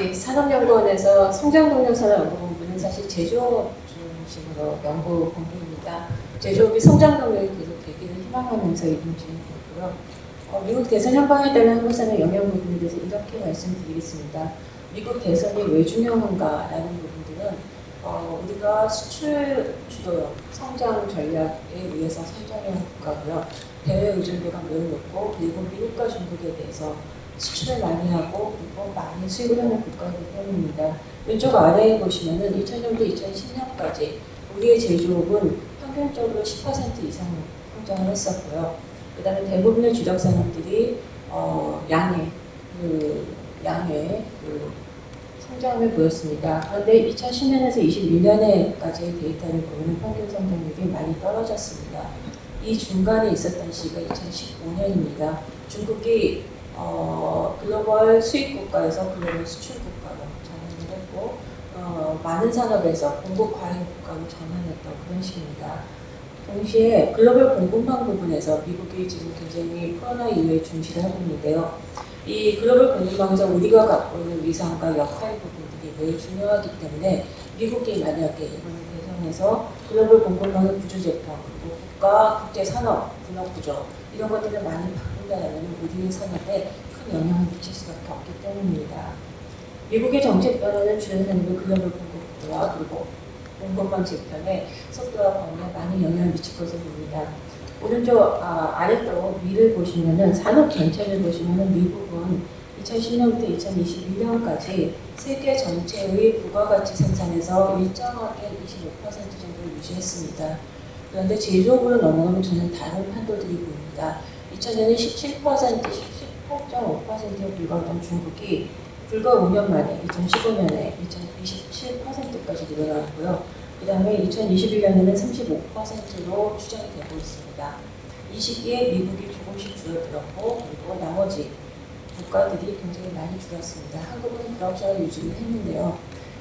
이 산업연구원에서 성장동력산업 연구본부는 사실 제조업 중심으로 연구 본부입니다. 제조업이 성장 동력이 계속 되기를 희망하면서 이동 중이고요. 어, 미국 대선 현방에 따른 한국산의 영향 부분에 대해서 이렇게 말씀드리겠습니다. 미국 대선이 왜 중요한가라는 부분들은 어, 우리가 수출 주도형 성장 전략에 의해서 성장하는 국가고요. 대외 의존도가 매우 높고 그리고 미국과 중국에 대해서 수출을 많이 하고 그리고 많이 수입을 하는 국가이기 때문입니다. 왼쪽 아래에 보시면은 2000년부터 2010년까지 우리의 제조업은 평균적으로 10% 이상 성장을 했었고요. 그 다음에 대부분의 주력 산업들이 어, 양의 그 양의 그 성장을 보였습니다. 그런데 2010년에서 21년에까지의 데이터를 보면 평균 성장률이 많이 떨어졌습니다. 이 중간에 있었던 시기가 2015년입니다. 중국이 어, 글로벌 수입 국가에서 글로벌 수출 국가로 전환을 했고 어, 많은 산업에서 공급 과잉 국가로 전환했던 그런 시기입니다. 동시에 글로벌 공급망 부분에서 미국이 지금 굉장히 코로나 이후에 중시를 하고 있는데요. 이 글로벌 공급망에서 우리가 갖고 있는 위상과 역할 부분들이 매우 중요하기 때문에 미국이 만약에 이번 대선에서 글로벌 공급망의 구조 재편 그리고 국가 국제 산업 분업 구조 이런 것들을 많이 바꾼 다면 우리의 산업에 큰 영향을 미칠 수밖에 없기 때문입니다. 미국의 정책 변화는 주요 산업의 글로벌 공급과 그리고 공급망 재편에 속도와 범위에 많은 영향을 미칠 것으로 보입니다. 오른쪽 아, 아래쪽 위를 보시면은 산업 전체를 보시면은 미국은 2010년부터 2021년까지 세계 전체의 부가가치 생산에서 일정하게 25% 정도를 유지했습니다. 그런데 제조업으로 넘어가면 저는 다른 판도들이 보입니다. 2000년에 17%, 18.5%에 불과하던 중국이 불과 5년 만에 2015년에 27%까지 늘어났고요. 그 다음에 2021년에는 35%로 추정이 되고 있습니다. 이 시기에 미국이 조금씩 줄어들었고 그리고 나머지 국가들이 굉장히 많이 줄었습니다. 한국은 그럭저럭 유지를 했는데요.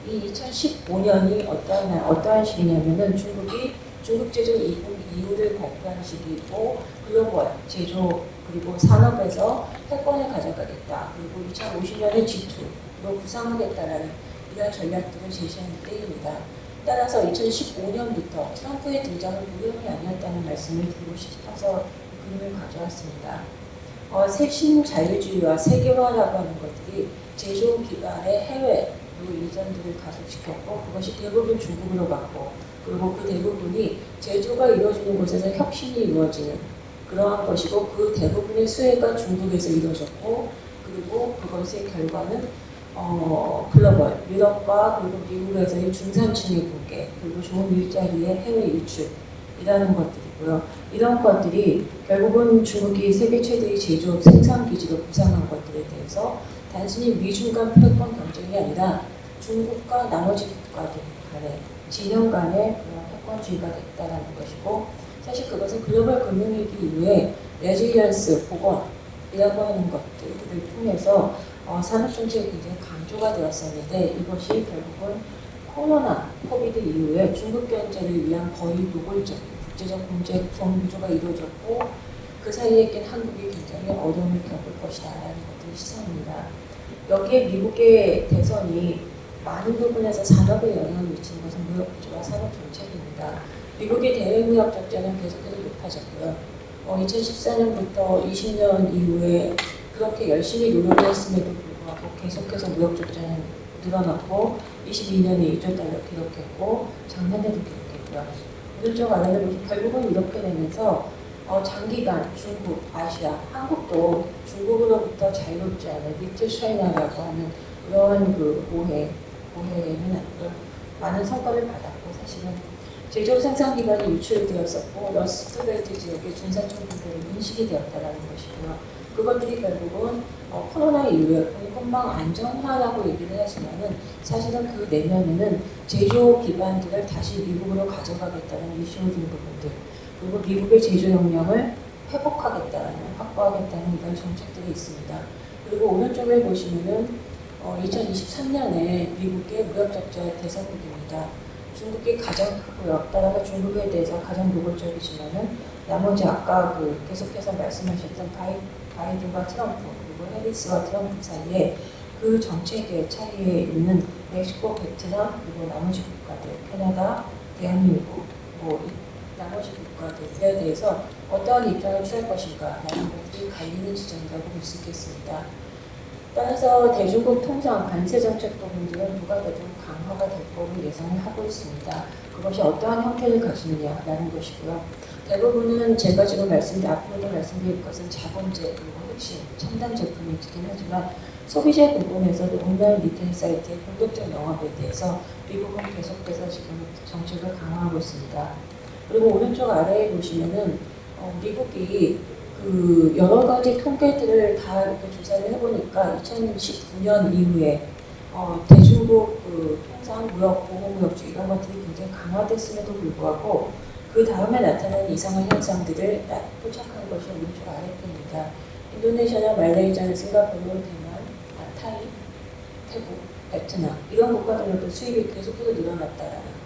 이 2015년이 어떠한 날, 어떠한 시기냐면은 중국이 중국 제조 이후를 발표한 시기이고 글로벌 제조 그리고 산업에서 패권을 가져가겠다. 그리고 2050년에 G2로 구상하겠다라는 이러한 전략들을 제시하는 때입니다. 따라서 2015년부터 트럼프의 등장은 우연이 아니었다는 말씀을 드리고 싶어서 이 그림을 가져왔습니다. 어, 세신 자유주의와 세계화라고 하는 것들이 제조 기반의 해외로 이전들을 가속시켰고 그것이 대부분 중국으로 갔고 그리고 그 대부분이 제조가 이루어지는 곳에서 혁신이 이루어지는 그러한 것이고 그 대부분의 수혜가 중국에서 이루어졌고 그리고 그것의 결과는 어, 글로벌 유럽과 그리고 미국에서의 중산층의 붕괴 그리고 좋은 일자리의 해외 유출이라는 것들이고요. 이런 것들이 결국은 중국이 세계 최대의 제조업 생산 기지로 부상한 것들에 대해서 단순히 미중 간 패권 경쟁이 아니라 중국과 나머지 국가들 간의 진영 간의 그런 패권주의가 됐다라는 것이고 사실 그것은 글로벌 금융위기 이후에 레질리언스, 복원 이라고 하는 것들을 통해서 어, 산업 정책이 굉장히 강조가 되었었는데 이것이 결국은 코로나, 코비드 이후에 중국 경제를 위한 거의 노골적인 국제적 구성 구조가 이루어졌고 그 사이에 낀 한국이 굉장히 어려움을 겪을 것이다 라는 것들이 시사합니다. 여기에 미국의 대선이 많은 부분에서 산업에 영향을 미치는 것은 무역 구조와 산업 정책입니다. 미국의 대외 무역 적자는 계속해서 높아졌고요. 어, 2014년부터 20년 이후에 그렇게 열심히 노력했음에도 불구하고 계속해서 무역 적자는 늘어났고 22년에 2조 달러 기록했고 작년에도 기록했고요. 오른쪽 아래는 보시면 결국은 이렇게 되면서 어, 장기간 중국, 아시아, 한국도 중국으로부터 자유롭지 않은 리틀 차이나라고 하는 그런 그 오해, 오해는 아니고 많은 성과를 받았고 사실은 제조 생산 기반이 유출되었었고 러스트벨트 지역의 중산층 분들이 인식이 되었다라는 것이고요. 그것들이 결국은 어, 코로나 이후에 공급망 안정화라고 얘기를 하지만은 사실은 그 내면에는 제조 기반들을 다시 미국으로 가져가겠다는 미션적인 부분들 그리고 미국의 제조 역량을 회복하겠다는 확보하겠다는 이런 정책들이 있습니다. 그리고 오른쪽에 보시면은 어, 2023년에 미국의 무역 적자의 대상국입니다. 중국이 가장 크고요. 따라서 중국에 대해서 가장 노골적이지만은 나머지 아까 그 계속해서 말씀하셨던 바이, 바이든과 트럼프 그리고 해리스와 트럼프 사이에 그 정책의 차이에 있는 멕시코, 베트남 그리고 나머지 국가들, 캐나다, 대한민국, 뭐 이- 나머지 국가들에 대해서 어떠한 입장을 취할 것인가 라는 것들이 갈리는 지점이라고 볼 수 있겠습니다. 따라서 대중국 통상 관세 정책 부분들은 되든 강화가 될 거로 예상을 하고 있습니다. 그것이 어떠한 형태를 가지느냐라는 것이고요. 대부분은 제가 지금 말씀드린 앞으로도 말씀드릴 것은 자본제 그리고 핵심 첨단 제품이긴 하지만 소비재 부분에서도 온라인 리테일 사이트의 본격적 영업에 대해서 미국은 계속해서 지금 정책을 강화하고 있습니다. 그리고 오른쪽 아래에 보시면은 어, 미국이 그 여러 가지 통계들을 다 이렇게 조사를 해보니까 2019년 이후에 어, 대중국 그 통상 무역 보호무역주 이런 것들이 굉장히 강화됐음에도 불구하고 그 다음에 나타나는 이상한 현상들을 딱 포착한 것이 오른쪽 아래편입니다. 인도네시아나 말레이시아나 싱가포르, 대만, 아, 타이, 태국, 베트남 이런 국가들로도 수입이 계속해서 늘어났다라는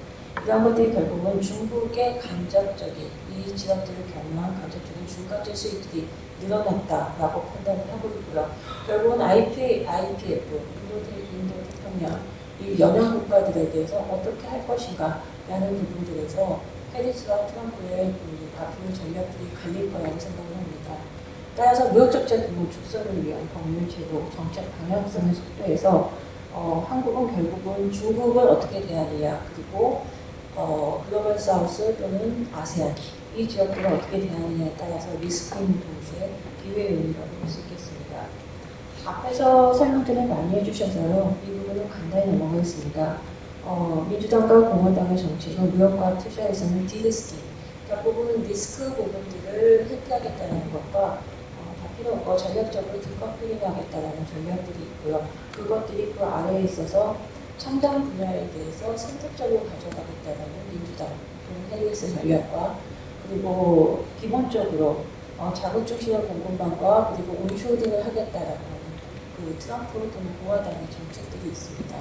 이런 것들이 결국은 중국의 간접적인 이 지역들을 경유한 간접적인 중간재 수입들이 늘어났다라고 판단을 하고 있고요. 결국은 IP, IPF, 인도, 태- 인도 태평양 이 연안 국가들에 대해서 어떻게 할 것인가 라는 부분들에서 해리스와 트럼프의 그 앞으로 전략들이 갈릴 거라고 생각을 합니다. 따라서 무역적자 규모 축소를 위한 법률 제도, 정책 방향성의 속도에서 어, 한국은 결국은 중국을 어떻게 대하느냐 그리고 어, 글로벌 사우스 또는 아세안 이 지역들을 어떻게 대하느냐에 따라서 리스크인 동시에 기회 요인이라고 볼 수 있겠습니다. 앞에서 설명들을 많이 해주셔서요. 이 부분은 간단히 넘어가겠습니다. 어, 민주당과 공화당의 정책은 무역과 투자에서는 디리스킹, 결국은 리스크 부분들을 회피하겠다는 것과 어, 다 필요 없고 전략적으로 디커플링하겠다는 전략들이 있고요. 그것들이 그 아래에 있어서 첨단 분야에 대해서 선택적으로 가져가겠다는 민주당 해리스 전략과 그리고 기본적으로 어, 자국 중심의 공급망과 그리고 온쇼딩을 하겠다라는 그 트럼프 또는 공화당의 정책들이 있습니다.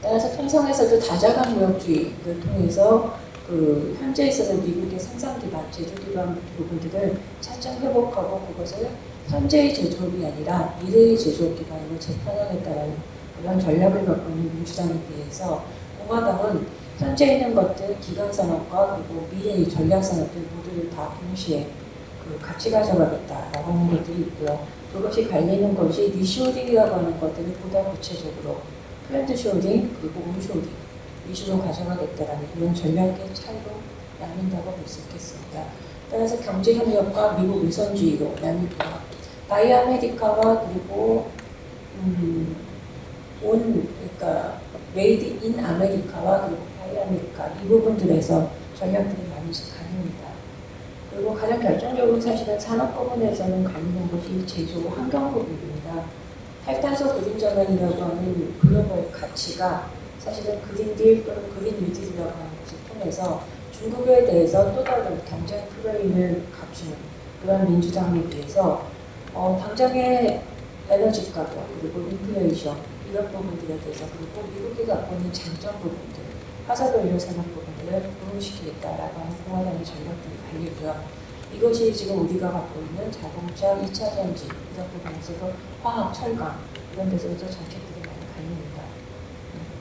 따라서 통상에서도 다자간 무역주의를 통해서 그 현재 있어서 미국의 생산 기반, 제조 기반 부분들을 차츰 회복하고 그것을 현재의 제조업이 아니라 미래의 제조업 기반으로 재편하겠다는 그런 전략을 갖고 있는 민주당에 비해서 공화당은 현재 있는 것들, 기간 산업과 그리고 미래의 전략 산업들 모두를 다 동시에 그 같이 가져가겠다라고 하는 것들이 있고요. 그것이 갈리는 것이 리쇼딩이라고 하는 것들을 보다 구체적으로 플랜트 쇼딩 그리고 온쇼딩 이슈로 가져가겠다라는 이런 전략의 차이로 나뉜다고 볼 수 있겠습니다. 따라서 경제 협력과 미국 우선주의로 나뉘고요. 바이 아메리카와 그리고 음, 온 그러니까 메이드 인 아메리카와 그리고 바이 아메리카 이 부분들에서 전략들이 많이 가립니다. 그리고 가장 결정적으로 사실은 산업 부분에서는 가능한 것이 제조 환경 부분입니다. 탈탄소 그린 전환이라고 하는 글로벌 가치가 사실은 그린딜 또는 그린 뉴딜이라고 하는 것을 통해서 중국에 대해서 또 다른 경쟁 프레임을 갖추는 그런 민주당에 비해서 어, 당장의 에너지 가격 그리고 인플레이션 이런 부분들에 대해서 그리고 미국이 갖고 있는 장점 부분들 화석연료 산업 부분들을 부흥시키겠다라고 하는 공화당의 전략들이 갈리고요. 이것이 지금 우리가 갖고 있는 자동차, 2차 전지 이런 부분에서도 화학, 철강 이런 데서도 정책들이 많이 갈립니다.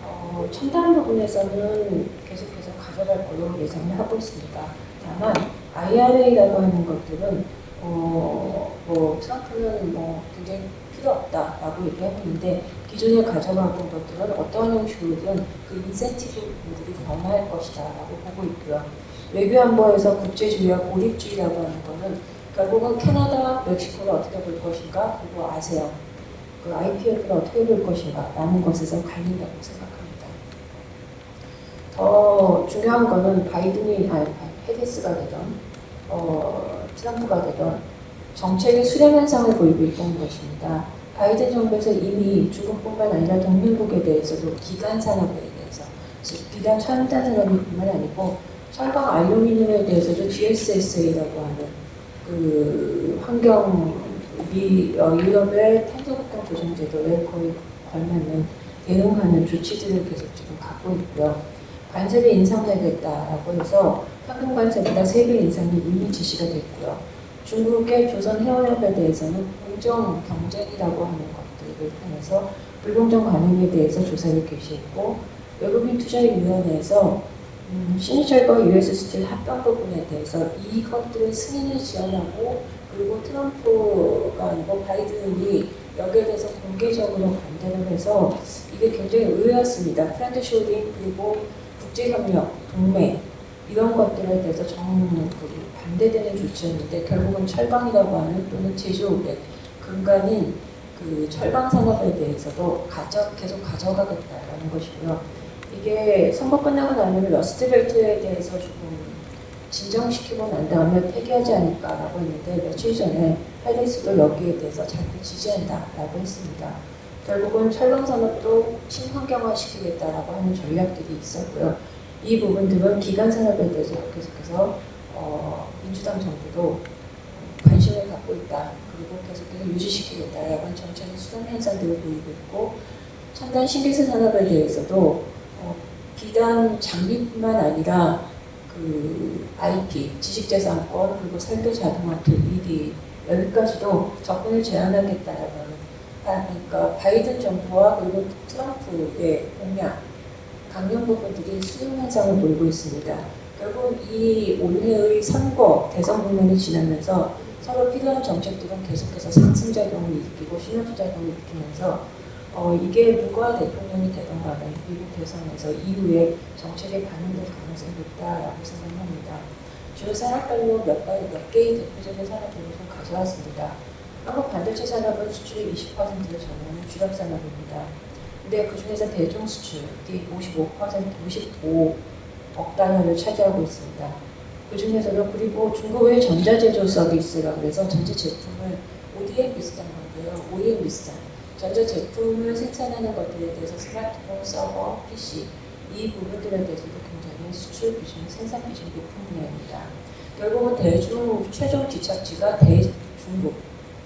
어, 첨단 부분에서는 계속해서 가져갈 걸로 예상을 하고 있습니다. 다만 IRA라고 하는 것들은 어, 뭐 트럼프는 뭐 굉장히 필요 없다라고 얘기하고 있는데 기존에 가져가던 것들은 어떤 형식으로든 그 인센티브 부분들이 변화할 것이다 라고 보고 있고요. 외교안보에서 국제주의와 고립주의라고 하는 것은 결국은 캐나다, 멕시코를 어떻게 볼 것인가 그리고 아세안 그 IPF를 어떻게 볼 것인가 라는 것에서 갈린다고 생각합니다. 더 중요한 거는 바이든이 아니 해리스가 되던 어, 트럼프가 되던 정책의 수렴 현상을 보이고 있다는 것입니다. 바이든 정부에서 이미 중국뿐만 아니라 동맹국에 대해서도 기간 산업에 대해서 즉 기간 첨단 산업뿐만 아니고 철강 알루미늄에 대해서도 GSSA라고 하는 그 환경 미 어, 유럽의 탄소극장 조정 제도에 거의 걸맞는 대응하는 조치들을 계속 지금 갖고 있고요. 관세를 인상하겠다라고 해서 평균 관세보다 3배 인상이 이미 지시가 됐고요. 중국의 조선 해운협에 대해서는 공정 경쟁이라고 하는 것들, 정책을 통해서 불공정 관행에 대해서 조사를 개시했고 외국인 투자위원회에서 음, 신일철과 US 스틸 합병 부분에 대해서 이것들의 승인을 지원하고 그리고 트럼프가 아니고 바이든이 여기에 대해서 공개적으로 반대를 해서 이게 굉장히 의외였습니다. 프렌드 쇼딩 그리고 국제협력, 동맹 이런 것들에 대해서 정그 반대되는 조치였는데 결국은 철강이라고 하는 또는 제조업의 근간인 그 철강 산업에 대해서도 가져, 계속 가져가겠다라는 것이고요. 이게 선거 끝나고 나면 러스트벨트에 대해서 조금 진정시키고 난 다음에 폐기하지 않을까라고 했는데 며칠 전에 해리스도 여기에 대해서 절대 지지한다라고 했습니다. 결국은 철강 산업도 친환경화시키겠다라고 하는 전략들이 있었고요. 이 부분들은 기간 산업에 대해서 계속해서 어, 민주당 정부도 관심을 갖고 있다. 그리고 계속해서 유지시키겠다라고 하는 정책의 수정 현상들을 보이고 있고 첨단 신기술 산업에 대해서도 어, 비단 장비뿐만 아니라 그 IP, 지식재산권 그리고 설계 자동화 툴 ED 여기까지도 접근을 제한하겠다라고 하는 아, 그러니까 바이든 정부와 그리고 트럼프의 공약 강력 부분들이 수용 현상을 보이고 있습니다. 결국 이 올해의 선거 대선 국면이 지나면서 서로 필요한 정책들은 계속해서 상승작용을 일으키고 시너지작용을 일으키면서 어, 이게 누가 대통령이 되던 간에 미국 대선에서 이후에 정책에 반영될 가능성이 있다라고 생각합니다. 주요 산업별로 몇, 가- 몇 개의 대표적인 산업들을 좀 가져왔습니다. 한국 반도체 산업은 수출의 20%를 점유하는 주력 산업입니다. 근데 그 중에서 대중 수출이 55% 55억 달러를 차지하고 있습니다. 그 중에서도 그리고 중국의 전자제조 서비스라 그래서 전자 제품을 ODM 비슷한 건데요. OEM 비슷한 전자 제품을 생산하는 것들에 대해서 스마트폰, 서버, PC 이 부분들에 대해서도 굉장히 수출 비중, 생산 비중이 높은 분야입니다. 결국은 대중 최종 지착지가 대중국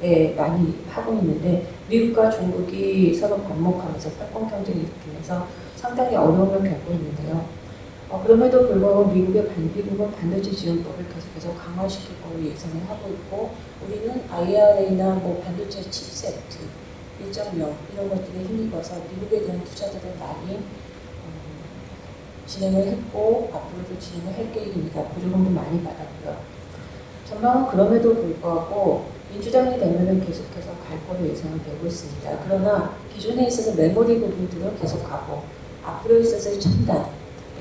에 많이 하고 있는데 미국과 중국이 서로 반목하면서 팔권 경쟁을 일으키면서 상당히 어려움을 겪고 있는데요. 어, 그럼에도 불구하고 미국의 반, 미국은 반도체 지원법을 계속해서 강화시킬 걸로 예상을 하고 있고 우리는 IRA나 뭐 반도체 칩세트 1.0 이런 것들에 힘입어서 미국에 대한 투자들을 많이 음, 진행을 했고 앞으로도 진행을 할 계획입니다. 보조금도 많이 받았고요. 전망은 그럼에도 불구하고 민주당이 되면은 계속해서 갈 거로 예상되고 있습니다. 그러나 기존에 있어서 메모리 부분들은 계속 가고 앞으로 있어서 첨단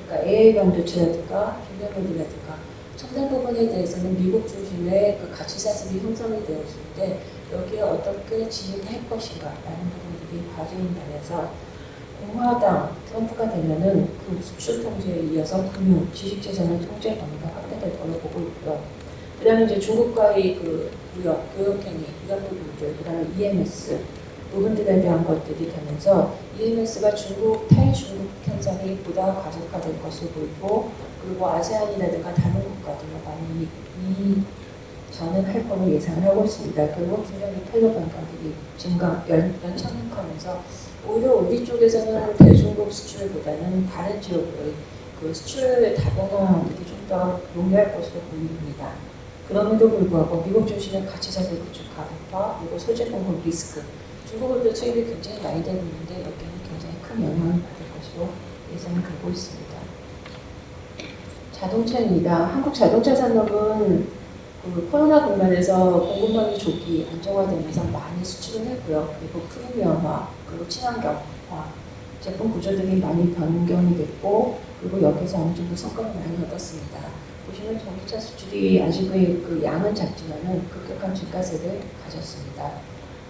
그러니까 AI 반도체라든가 비메모리라든가 첨단 부분에 대해서는 미국 중심의 그 가치 사슬이 형성이 되었을 때 여기에 어떻게 진입할 것인가라는 부분들이 과제인 면에서 공화당 트럼프가 되면은 그 수출 통제에 이어서 금융, 지식재산의 통제 범위가 확대될 걸로 보고 있고요. 그다음에 이제 중국과의 그 무역, 교역행위 이런 부분들, 그다음에 EMS 부분들에 대한 것들이 되면서 EMS가 중국 탈중국 현상이 보다 가속화될 것으로 보이고 그리고 아세안이라든가 다른 국가들과 많이 이 전환할 거로 예상을 하고 있습니다. 결국 굉장히 펠로 변경들이 증가, 연, 연착륙하면서 오히려 우리 쪽에서는 대중국 수출보다는 다른 지역의 그 수출 다변화들이 좀 더 용이할 것으로 보입니다. 그럼에도 불구하고 미국 중심의 가치사슬 구축 가격화 그리고 소재 공급 리스크 중국으로도 수입이 굉장히 많이 되고 있는데 여기는 굉장히 큰 영향을 받을 것으로 예상이 되고 있습니다. 자동차입니다. 한국 자동차 산업은 그 코로나 국면에서 공급망이 조기 안정화되면서 많이 수출을 했고요. 그리고 프리미엄화, 그리고 친환경화 제품 구조들이 많이 변경이 됐고, 그리고 여기서 어느 정도 성과를 많이 얻었습니다. 보시면 전기차 수출이 아직의 그 양은 작지만은 급격한 증가세를 가졌습니다.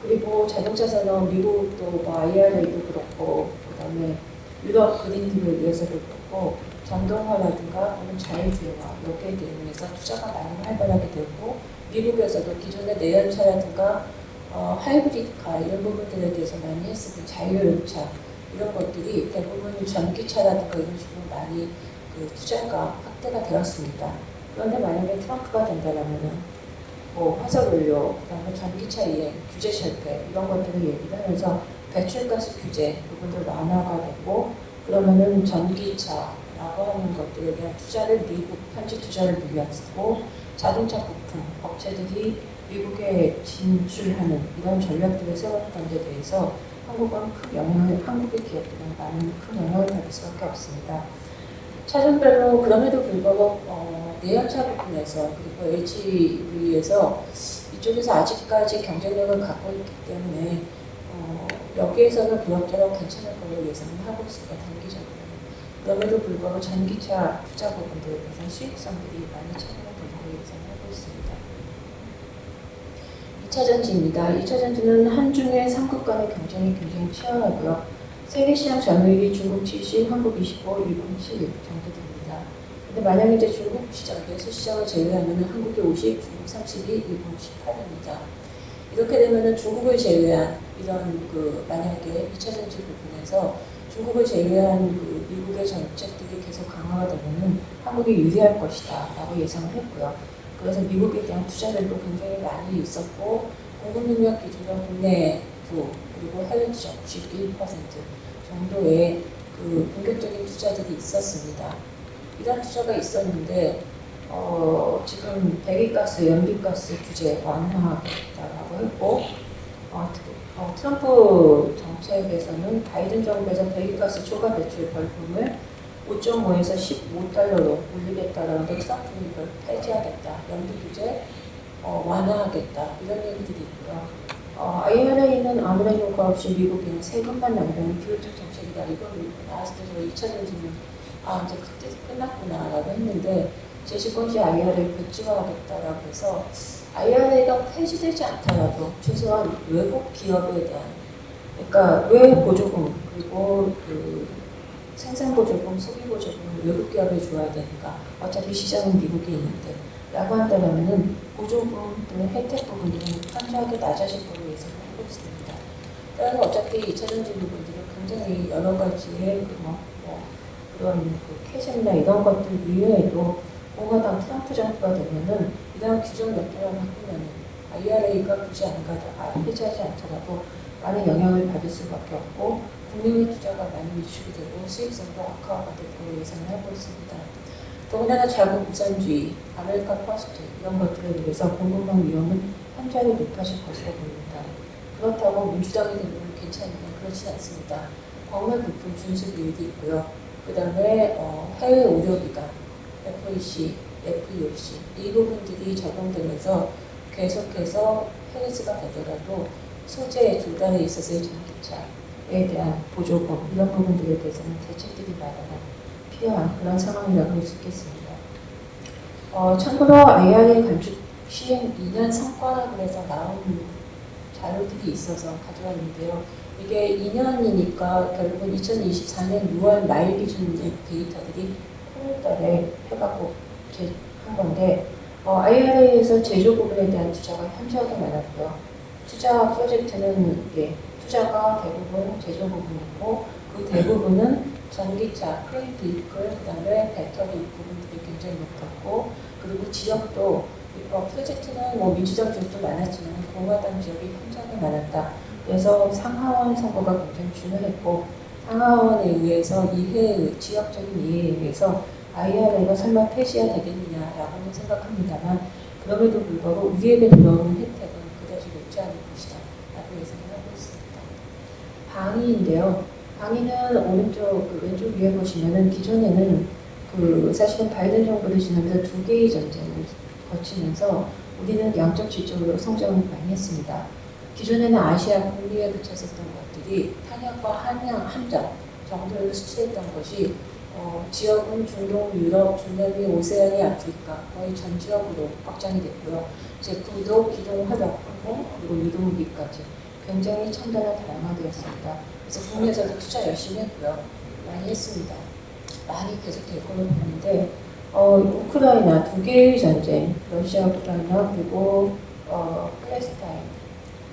그리고 자동차 산업 미국도 뭐 IRA도 그렇고, 그다음에 유럽 그린딜에 의해서도 그렇고 전동화라든가 또는 자율주행화 여기에 대응해서 투자가 많이 활발하게 되고 미국에서도 기존의 내연차라든가 어, 하이브리드카 이런 부분들에 대해서 많이 했었던 자율차 이런 것들이 대부분 전기차라든가 이런 식으로 많이 그 투자가 확대가 되었습니다. 그런데 만약에 트럼프가 된다라면은 뭐 화석연료, 그다음에 전기차 이행, 규제 실패 이런 것들을 얘기를 하면서 배출가스 규제 부분들 완화가 되고 그러면은 전기차라고 하는 것들에 대한 투자를 미국 현지 투자를 늘렸고 자동차 부품 업체들이 미국에 진출하는 이런 전략들을 세웠던 데 대해서 한국은 큰 영향을, 한국의 기업들은 많은 큰 영향을 받을 수밖에 없습니다. 차종별로 그럼에도 불구하고 어, 내연차 부분에서 그리고 HV에서 이쪽에서 아직까지 경쟁력을 갖고 있기 때문에 어, 여기에서는 부업적으로 괜찮을 걸로 예상을 하고 있습니다. 단기적으로. 그럼에도 불구하고 전기차 투자 부분들에 대해서 수익성들이 많이 차별화 될 걸로 예상하고 있습니다. 2차 전지입니다. 2차 전지는 한중의 상급 간의 경쟁이 굉장히 치열하고요. 세계 시장 점유율이 중국 70, 한국 25, 일본 7 정도 됩니다. 근데 만약에 이제 중국 시장, 내수 시장을 제외하면 한국이 50, 중국 32, 일본 18입니다. 이렇게 되면은 중국을 제외한 이런 그 만약에 2차 전지 부분에서 중국을 제외한 그 미국의 정책들이 계속 강화가 되면은 한국이 유리할 것이다 라고 예상을 했고요. 그래서 미국에 대한 투자들도 굉장히 많이 있었고 공급 능력 기준으로 국내 부 그리고 해외 투자 91% 정도의 그 본격적인 투자들이 있었습니다. 이런 투자가 있었는데 어, 지금 배기가스, 연비가스 규제 완화하겠다라고 했고 어, 트- 어, 트럼프 정책에서는 바이든 정부에서 배기가스 초과 배출 벌금을 5.5에서 15달러로 올리겠다라는 데 트럼프는 이걸 폐지하겠다, 연비 규제 어, 완화하겠다 이런 얘기들이 있고요. 어, IRA는 아무런 효과 없이 미국에는 세금만 남기는 비효율적 정책이다. 이걸 나왔을 때 저희 2차 전지는 아 이제 그때 끝났구나 라고 했는데 제시권 시 IRA 백지화하겠다라고 해서 IRA가 폐지되지 않더라도 최소한 외국 기업에 대한 그러니까 왜 보조금 그리고 그 생산 보조금, 소비 보조금을 외국 기업에 줘야 되니까 어차피 시장은 미국에 있는데 라고 한다면은 보조금 또는 혜택 부분들은 현저하게 낮아질 걸로 예상하고 있습니다. 따라서 어차피 2차 전지 부분들은 굉장히 여러 가지의 그 뭐, 뭐 그런 그 캐즘이나 이런 것들 이외에도 공화당 트럼프 정부가 되면은 이런 규정 몇 개만 바꾸면은 IRA가 굳이 안 가도 아, 폐지하지 않더라도 많은 영향을 받을 수밖에 없고 국내외 투자가 많이 위축이 되고 수익성도 악화가 될 걸로 예상을 하고 있습니다. 더군다나 자국 우선주의, 아메리카 퍼스트 이런 것들에 의해서 공급망 위험은 현저하게 높아질 것으로 보입니다. 그렇다고 민주당이 되면 괜찮으냐 그렇진 않습니다. 광물 부품 준수 비율이 있고요. 그 다음에 어, 해외 의료기관, FEC, FEOC 이 부분들이 적용되면서 계속해서 페이스가 되더라도 소재 조달에 있어서의 전기차에 대한 보조금 이런 부분들에 대해서는 대책들이 마련한 필요한 그런 상황이라고 할 수 있겠습니다. 어, 참고로 IRA 건축 시행 2년 성과라고 해서 나온 자료들이 있어서 가져왔는데요. 이게 2년이니까 결국은 2024년 6월 말 기준의 데이터들이 8월달에 해갖고 한 건데 어, IRA에서 제조 부분에 대한 투자가 현저하게 많았고요. 투자 프로젝트는 예, 투자가 대부분 제조 부분이고 그 대부분은 전기차, 클린 비클, 그 다음에 배터리 부분들이 굉장히 높았고 그리고 지역도 어, 프로젝트는 뭐 민주당 지역도 많았지만 공화당 지역이 현저하게 많았다. 그래서 상하원 선거가 굉장히 중요했고 상하원에 의해서 이해 지역적인 이해에 의해서 IRA가 설마 폐지해야 되겠느냐라고는 생각합니다만 그럼에도 불구하고 우리에게 돌아오는 혜택은 그다지 높지 않을 것이다 라고 예상을 하고 있습니다. 방위인데요. 방위는 오른쪽 그 왼쪽 위에 보시면은 기존에는 그 사실은 바이든 정부를 지나면서 두 개의 전쟁을 거치면서 우리는 양적 질적으로 성장을 많이 했습니다. 기존에는 아시아 북미에 그쳤었던 것들이 탄약과 한양, 함정 정도로 수출했던 것이 어, 지역은 중동, 유럽, 중남미, 오세아니, 아프리카 거의 전 지역으로 확장이 됐고요. 제품도 기동 화덕하고 그리고 유동기까지 굉장히 첨단화 다양화되었습니다. 그래서 국내에서도 투자 열심히 했고요. 많이 했습니다. 많이 계속 될 거로 보는데 어, 우크라이나 두 개의 전쟁, 러시아, 우크라이나 그리고 어, 팔레스타인,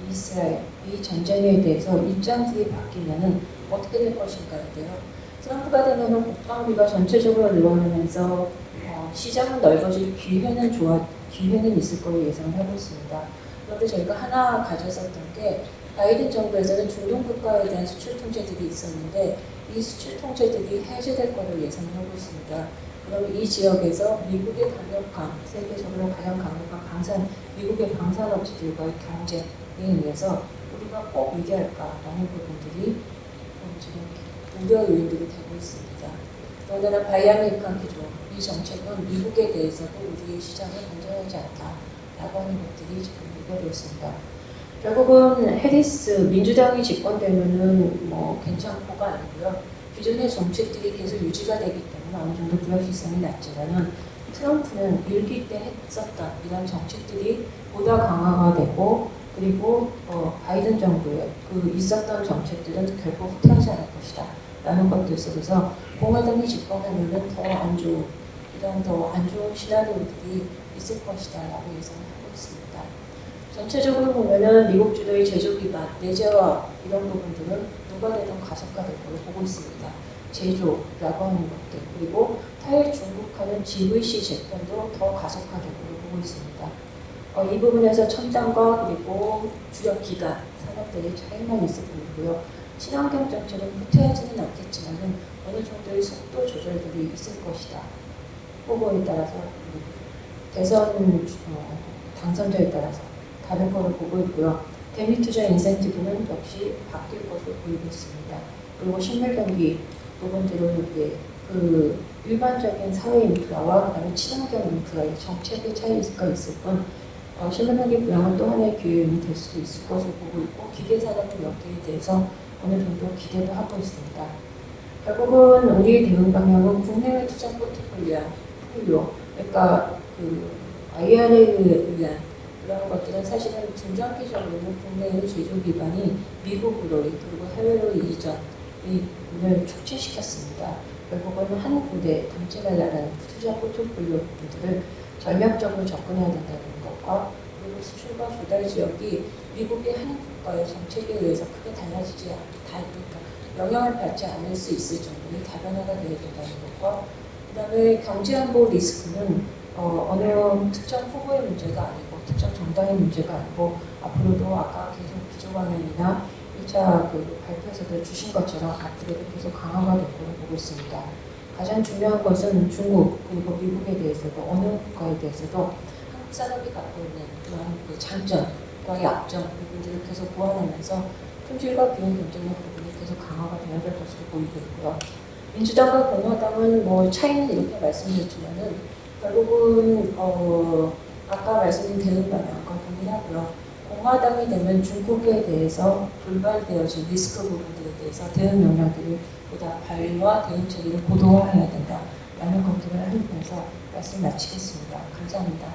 이스라엘 이 전쟁에 대해서 입장들이 바뀌면은 어떻게 될 것인가인데요. 트럼프가 되면은 국방비가 전체적으로 늘어나면서 어, 시장은 넓어질 기회는 좋아 기회는 있을 거로 예상을 하고 있습니다. 그런데 저희가 하나 가졌었던 게 바이든 정부에서는 중동 국가에 대한 수출 통제들이 있었는데 이 수출 통제들이 해제될 거로 예상을 하고 있습니다. 그러면 이 지역에서 미국의 강력한 세계적으로 가장 강력한 방산 미국의 방산업체들과의 경쟁에 의해서 우리 모두가 꼭 얘기할까라는 부분들이 어, 지금 우려 요인들이 되고 있습니다. 더군다나 바이아메리칸 기조 이 정책은 미국에 대해서도 우리의 시장을 건전하지 않다라고 하는 것들이 지금 우려되고 있습니다. 결국은 해리스 민주당이 집권되면은 뭐 괜찮고가 아니고요. 기존의 정책들이 계속 유지가 되기 때문에 어느 정도 불확실성이 낮지만은 트럼프는 일기 때 했었던 이런 정책들이 보다 강화가 되고 그리고 어, 바이든 정부의 그 있었던 정책들은 결국 후퇴하지 않을 것이다 라는 것들 속에서 공화당이 집권하면은 더안 좋은 이런 더 안 좋은 시나리오들이 있을 것이다 라고 예상하고 있습니다. 전체적으로 보면은 미국 주도의 제조 기반, 내재화 이런 부분들은 누가 되든 가속화될 걸로 보고 있습니다. 제조라고 하는 것들 그리고 타일 중국화는 GVC 재편도 더 가속화될 걸로 보고 있습니다. 어, 이 부분에서 첨단과 그리고 주력 기간 산업들의 차이만 있을 뿐이고요. 친환경 정책은 후퇴하지는 않겠지만은 어느 정도의 속도 조절들이 있을 것이다. 후보에 따라서 그리고 대선 어, 당선자에 따라서 다른 거를 보고 있고요. 대미 투자 인센티브는 역시 바뀔 것으로 보이고 있습니다. 그리고 식물 경기 부분들은 이게 그 일반적인 사회 인프라와 그다음에 친환경 인프라의 정책의 차이가 있을 뿐 어, 경기 부양은 또 하나의 기회이 될 수도 있을 것으로 보고 있고 기계 산업 여기에 대해서 어느 정도 기대도 하고 있습니다. 결국은 우리의 대응 방향은 국내외 투자 포트폴리오, 그러니까 그 IR에 위한 그런 것들은 사실은 중장기적으로는 국내의 제조 기반이 미국으로의 그리고 해외로 이전을 촉진시켰습니다. 결국은 한 군데 담지말라는 투자 포트폴리오 분들을 전략적으로 접근해야 된다는 것과 그리고 수출과 조달 지역이 미국의 한 국가의 정책에 의해서 크게 달라지지 않다니까 영향을 받지 않을 수 있을 정도의 다변화가 되어야 된다는 것과 그 다음에 경제안보 리스크는 어, 어느 특정 후보의 문제가 아니고 특정 정당의 문제가 아니고 앞으로도 아까 계속 기조방향이나 1차 그 발표에서도 주신 것처럼 앞으로도 계속 강화가 될 거로 보고 있습니다. 가장 중요한 것은 중국 그리고 미국에 대해서도 어느 국가에 대해서도 한국 산업이 갖고 있는 그런 그 장점과 약점 부분들을 계속 보완하면서 품질과 비용 경쟁력 부분이 계속 강화가 되어야 될 것으로 보이고 있고요. 민주당과 공화당은 뭐 차이는 이렇게 말씀드렸지만은 결국은 어 아까 말씀드린 대응 방향과 동일하고요. 공화당이 되면 중국에 대해서 불발되어진 리스크 부분들에 대해서 대응 역량들을 보다 관리와 대응 체계를 고도화해야 된다라는 것들을 알리면서 말씀 마치겠습니다. 감사합니다.